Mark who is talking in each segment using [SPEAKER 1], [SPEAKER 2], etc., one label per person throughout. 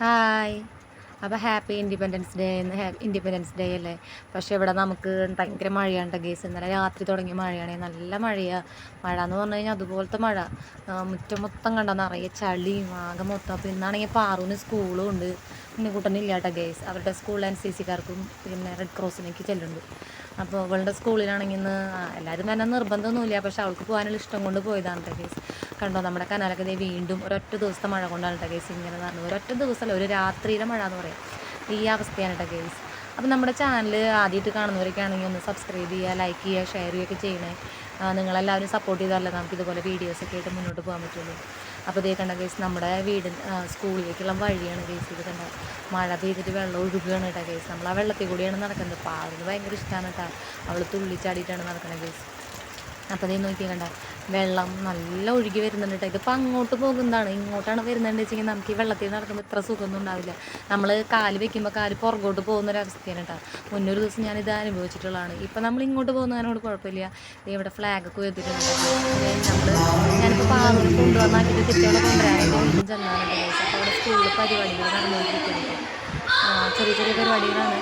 [SPEAKER 1] Hi അപ്പോൾ happy independence day എന്ന് independence day അല്ലേ? പക്ഷേ ഇവിടെ നമുക്ക് ഭയങ്കര മഴയാണ് ഗേസ് ഇന്നലെ രാത്രി തുടങ്ങിയ മഴയാണ്. നല്ല മഴയാണ് മഴ എന്ന് പറഞ്ഞു കഴിഞ്ഞാൽ അതുപോലത്തെ മഴ. മുറ്റം മൊത്തം കണ്ട? നിറയെ ചളിയും ആകെ മൊത്തം. അപ്പോൾ ഇന്നാണെങ്കിൽ പാറൂന് സ്കൂളും ഉണ്ട്. ഉണ്ണിക്കുട്ടനില്ല കേട്ടോ ഗേസ് അവരുടെ സ്കൂളിൽ എൻ സി സിക്കാർക്കും പിന്നെ റെഡ് ക്രോസിലേക്ക് ചെല്ലുന്നുണ്ട്. അപ്പോൾ അവളുടെ സ്കൂളിലാണെങ്കിൽ ഇന്ന് എല്ലാവരും തന്നെ നിർബന്ധമൊന്നുമില്ല. പക്ഷെ അവൾക്ക് പോകാനുള്ള ഇഷ്ടം കൊണ്ട് പോയതാണ് കേട്ടോ ഗേസ് കണ്ടോ നമ്മുടെ കനാലൊക്കെ ദേ വീണ്ടും ഒരൊറ്റ ദിവസത്തെ മഴ കൊണ്ടാണ് കേട്ടോ ഗേസ് ഇങ്ങനെ നടന്നത്. ഒരൊറ്റ ദിവസമല്ല ഒരു രാത്രിയിലെ മഴ എന്ന് പറയാം. ഈ അവസ്ഥയാണ് കേട്ടോ കേസ് അപ്പോൾ നമ്മുടെ ചാനൽ ആദ്യമായിട്ട് കാണുന്നവരൊക്കെ ആണെങ്കിൽ ഒന്ന് സബ്സ്ക്രൈബ് ചെയ്യുക ലൈക്ക് ചെയ്യുക ഷെയർ ചെയ്യുകയൊക്കെ ചെയ്യണേ. നിങ്ങളെല്ലാവരും സപ്പോർട്ട് ചെയ്താലേ നമുക്ക് ഇതുപോലെ വീഡിയോസൊക്കെ ആയിട്ട് മുന്നോട്ട് പോകാൻ പറ്റുള്ളൂ. അപ്പോൾ ഇതേ കണ്ട കേസ് നമ്മുടെ വീട് സ്കൂളിലേക്കുള്ള വഴിയാണ് കേസ് ഇത് കണ്ട? മഴ പെയ്തിട്ട് വെള്ളം ഒഴുകുകയാണ് കേട്ടോ കേസ് നമ്മൾ ആ വെള്ളത്തിൽ കൂടിയാണ് നടക്കുന്നത്. പാവിന് ഭയങ്കര ഇഷ്ടമാണ് കേട്ടോ. അവൾ തുള്ളിച്ചാടിയിട്ടാണ് നടക്കുന്നത് കേസ് അപ്പോൾ അതേ നോക്കി കണ്ട വെള്ളം നല്ല ഒഴുകി വരുന്നുണ്ട് കേട്ടോ ഇതിപ്പോൾ അങ്ങോട്ട് പോകുന്നതാണ്. ഇങ്ങോട്ടാണ് വരുന്നതെന്ന് വെച്ചെങ്കിൽ നമുക്ക് ഈ വെള്ളത്തിൽ നടക്കുമ്പോൾ ഇത്ര സുഖമൊന്നും ഉണ്ടാവില്ല. നമ്മൾ കാൽ വെക്കുമ്പോൾ കാൽ പുറകോട്ട് പോകുന്ന ഒരു അവസ്ഥയാണ് കേട്ടോ മുന്നൊരു ദിവസം ഞാനിത് അനുഭവിച്ചിട്ടുള്ളതാണ്. ഇപ്പം നമ്മൾ ഇങ്ങോട്ട് പോകുന്നതിനോട് കുഴപ്പമില്ല. ഇവിടെ ഫ്ലാഗൊക്കെ ഉയർത്തിയിട്ടുണ്ട്. നമ്മൾ ഞാനിപ്പോൾ പാവങ്ങൾ കൊണ്ടുവന്നാക്കിയിട്ട് തിരിച്ചവിടെ കൊണ്ടുവരാനായിട്ട് വീണ്ടും ചെന്നാണ് അവിടെ സ്കൂളിൽ പരിപാടികൾ നടന്നുകൊണ്ടിരിക്കുന്നത് ചെറിയ ചെറിയ പരിപാടികളാണ്.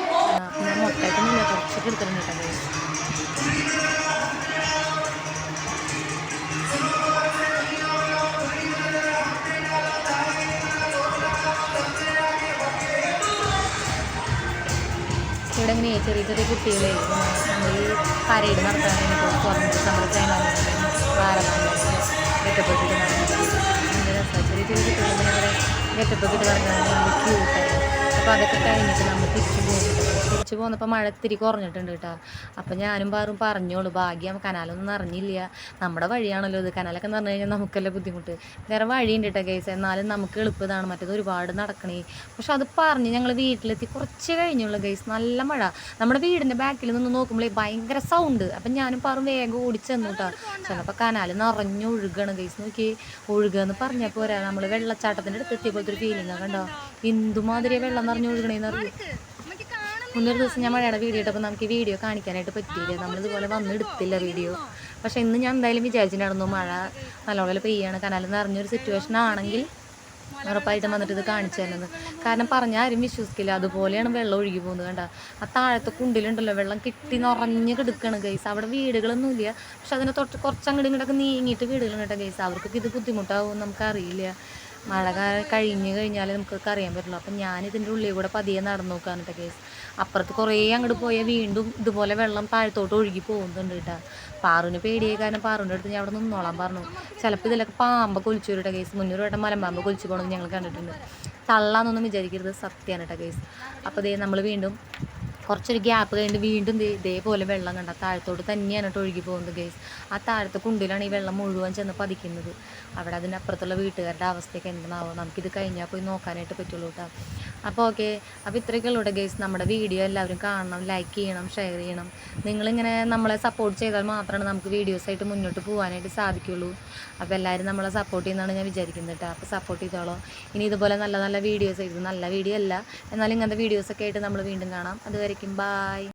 [SPEAKER 1] ഞാൻ മൊത്തമായിട്ടൊന്നുമില്ല. കുറച്ചൊക്കെ എടുത്തിട്ടുണ്ട് കേട്ടോ ഇവിടെ ഇങ്ങനെ ചെറിയ ചെറിയ കുട്ടികളെ നമ്മൾ ഈ പരേഡ് നടത്താൻ സ്വാതന്ത്ര്യ സമരസേനാനികളും ഭാരതാംബയും ഗെറ്റപ്പൊക്കെ ഇട്ട് ചെറിയ ചെറിയ കുട്ടികൾ ഇവിടെ ഗെറ്റപ്പൊക്കെ ഇട്ട് നടക്കുന്നത് നല്ല ക്യൂട്ടായി അപ്പോൾ അതൊക്കെ കഴിഞ്ഞിട്ട് നമ്മൾ തിരിച്ചു പോകുന്നുണ്ട് തിരിച്ചു പോന്നപ്പോൾ മഴ ഇത്തിരി കുറഞ്ഞിട്ടുണ്ട് കേട്ടോ. അപ്പോൾ ഞാനും പാറും പറഞ്ഞോളൂ ഭാഗ്യം കനാലൊന്നും നിറഞ്ഞില്ല നമ്മുടെ വഴിയാണല്ലോ ഇത്. കനാലൊക്കെ നിറഞ്ഞു കഴിഞ്ഞാൽ നമുക്കല്ലേ ബുദ്ധിമുട്ട്. വേറെ വഴിയുണ്ട് കേട്ടോ കേസ് എന്നാലും നമുക്ക് എളുപ്പതാണ്. മറ്റേത് ഒരുപാട് നടക്കണേ. പക്ഷെ അത് പറഞ്ഞ് ഞങ്ങൾ വീട്ടിലെത്തി കുറച്ച് കഴിഞ്ഞുള്ള കേസ് നല്ല മഴ. നമ്മുടെ വീടിന്റെ ബാക്കിൽ നിന്ന് നോക്കുമ്പോഴേ ഭയങ്കര സൗണ്ട് അപ്പം ഞാനും പാറും വേഗം ഓടിച്ചെന്നു കേട്ടോ. ചിലപ്പോൾ കനാൽ നിറഞ്ഞു ഒഴുകണം ഗൈസ് നോക്കി ഒഴുകുക എന്ന് പറഞ്ഞാൽ പോരാ. നമ്മൾ വെള്ളച്ചാട്ടത്തിന്റെ അടുത്ത് എത്തിയപ്പോഴത്തെ ഒരു ഫീലിംഗ് കണ്ടോ? എന്തുമാതിരി വെള്ളം നിറഞ്ഞു ഒഴുകണേന്ന് അറിയും? മുന്നൊരു ദിവസം ഞാൻ മഴയുടെ വീഡിയോ ഇട്ടപ്പോൾ നമുക്ക് ഈ വീഡിയോ കാണിക്കാനായിട്ട് പറ്റിയില്ല? നമ്മളിതുപോലെ വന്നെടുത്തില്ല വീഡിയോ പക്ഷേ ഇന്ന് ഞാൻ എന്തായാലും വിചാരിച്ചിട്ടുണ്ടായിരുന്നു മഴ നല്ലപോലെ പെയ്യാണ്. കനാലിൽ നിറഞ്ഞൊരു സിറ്റുവേഷൻ ആണെങ്കിൽ ഉറപ്പായിട്ടും വന്നിട്ട് ഇത് കാണിച്ചു തരുന്നത് കാരണം പറഞ്ഞാൽ ആരും വിശ്വസിക്കില്ല. അതുപോലെയാണ് വെള്ളം ഒഴുകി പോകുന്നത് കണ്ട. ആ താഴത്തെ കുണ്ടിലുണ്ടല്ലോ വെള്ളം കിട്ടി നിറഞ്ഞ് കിടക്കുകയാണ് ഗൈസ് അവിടെ വീടുകളൊന്നുമില്ല പക്ഷെ അതിനെ തൊട്ട് കുറച്ചങ്ങോട്ട് ഇങ്ങോട്ടൊക്കെ നീങ്ങിയിട്ട് വീടുകളുണ്ട് ഗൈസ് അവർക്കൊക്കെ ഇത് ബുദ്ധിമുട്ടാവും നമുക്കറിയില്ല. മഴ കഴിഞ്ഞു കഴിഞ്ഞ് കഴിഞ്ഞാൽ നമുക്കൊക്കെ അറിയാൻ പറ്റുള്ളൂ. അപ്പം ഞാൻ ഇതിന്റെ ഉള്ളിൽ കൂടെ പതിയെ നടന്നു നോക്കാണ് കേട്ടോ കേസ് അപ്പുറത്ത് കുറേ അങ്ങോട്ട് പോയാൽ വീണ്ടും ഇതുപോലെ വെള്ളം താഴത്തോട്ട് ഒഴുകി പോകുന്നുണ്ട് കേട്ടോ പാറുവിന് പേടിയായി കാരണം പാറുവിന്റെ അടുത്ത് ഞാൻ അവിടെ നിന്നോളാൻ പറഞ്ഞു. ചിലപ്പോൾ ഇതിലൊക്കെ പാമ്പൊക്കെ ഒലിച്ചു വരും കേട്ടോ കേസ് മുന്നൂറ് വട്ടം മലമ്പാമ്പ് കൊലിച്ചു പോകണമെന്ന് ഞങ്ങൾ കണ്ടിട്ടുണ്ട്. തള്ളാന്നൊന്നും വിചാരിക്കരുത്. സത്യമാണ് കേട്ടോ കേസ് അപ്പോൾ ദേ നമ്മൾ വീണ്ടും കുറച്ചൊരു ഗ്യാപ്പ് കഴിഞ്ഞിട്ട് വീണ്ടും ഇതേപോലെ വെള്ളം കണ്ട താഴത്തോട്ട് തന്നെയാണ് കേട്ടോ ഒഴുകി പോകുന്നത് ഗേസ് ആ താഴത്തെ കുണ്ടിലാണ് ഈ വെള്ളം മുഴുവൻ ചെന്ന് പതിക്കുന്നത്. അവിടെ അതിനപ്പുറത്തുള്ള വീട്ടുകാരുടെ അവസ്ഥയൊക്കെ എന്താണാവോ നമുക്കിത് കഴിഞ്ഞാൽ പോയി നോക്കാനായിട്ട് പറ്റുള്ളൂ കേട്ടോ. അപ്പോൾ ഓക്കെ അപ്പോൾ ഇത്രയൊക്കെ ഉള്ളൂ ഗേസ് നമ്മുടെ വീഡിയോ എല്ലാവരും കാണണം ലൈക്ക് ചെയ്യണം ഷെയർ ചെയ്യണം. നിങ്ങളിങ്ങനെ നമ്മളെ സപ്പോർട്ട് ചെയ്താൽ മാത്രമാണ് നമുക്ക് വീഡിയോസായിട്ട് മുന്നോട്ട് പോകാനായിട്ട് സാധിക്കുള്ളൂ. അപ്പോൾ എല്ലാവരും നമ്മളെ സപ്പോർട്ട് ചെയ്യുന്നതാണ് ഞാൻ വിചാരിക്കുന്നത് കേട്ടോ അപ്പോൾ സപ്പോർട്ട് ചെയ്തോളൂ. ഇനി ഇതുപോലെ നല്ല നല്ല വീഡിയോസ് ഇത് നല്ല വീഡിയോ അല്ല. എന്നാലും ഇങ്ങനത്തെ വീഡിയോസൊക്കെ ആയിട്ട് നമ്മൾ വീണ്ടും കാണാം. അതുവരയ്ക്കും ബായ്